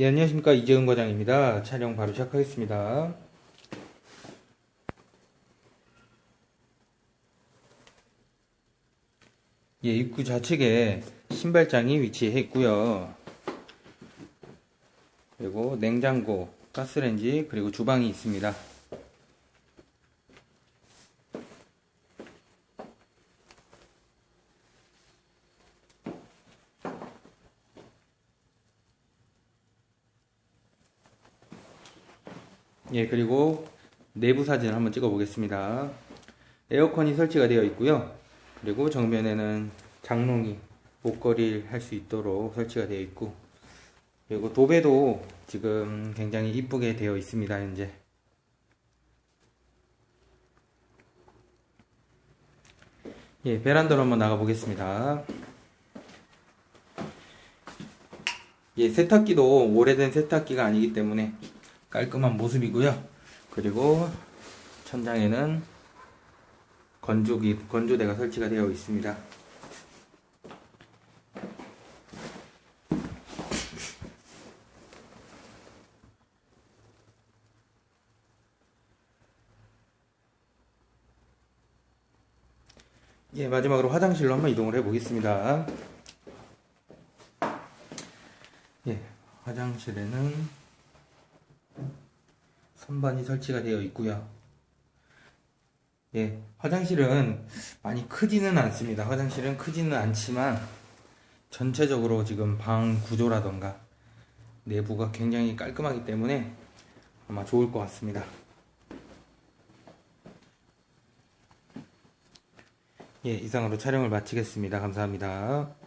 예, 안녕하십니까. 이재은 과장입니다. 촬영 바로 시작하겠습니다. 예, 입구 좌측에 신발장이 위치해 있고요. 그리고 냉장고, 가스레인지, 그리고 주방이 있습니다. 예, 그리고 내부 사진을 한번 찍어 보겠습니다. 에어컨이 설치가 되어 있고요. 그리고 정면에는 장롱이 옷걸이를 할 수 있도록 설치가 되어 있고, 그리고 도배도 지금 굉장히 이쁘게 되어 있습니다, 현재. 예, 베란다로 한번 나가 보겠습니다. 예, 세탁기도 오래된 세탁기가 아니기 때문에 깔끔한 모습이고요. 그리고 천장에는 건조기, 건조대가 설치가 되어 있습니다. 예, 마지막으로 화장실로 한번 이동을 해 보겠습니다. 예, 화장실에는 선반이 설치가 되어 있고요. 예, 화장실은 많이 크지는 않습니다. 화장실은 크지는 않지만 전체적으로 지금 방 구조라던가 내부가 굉장히 깔끔하기 때문에 아마 좋을 것 같습니다. 예, 이상으로 촬영을 마치겠습니다. 감사합니다.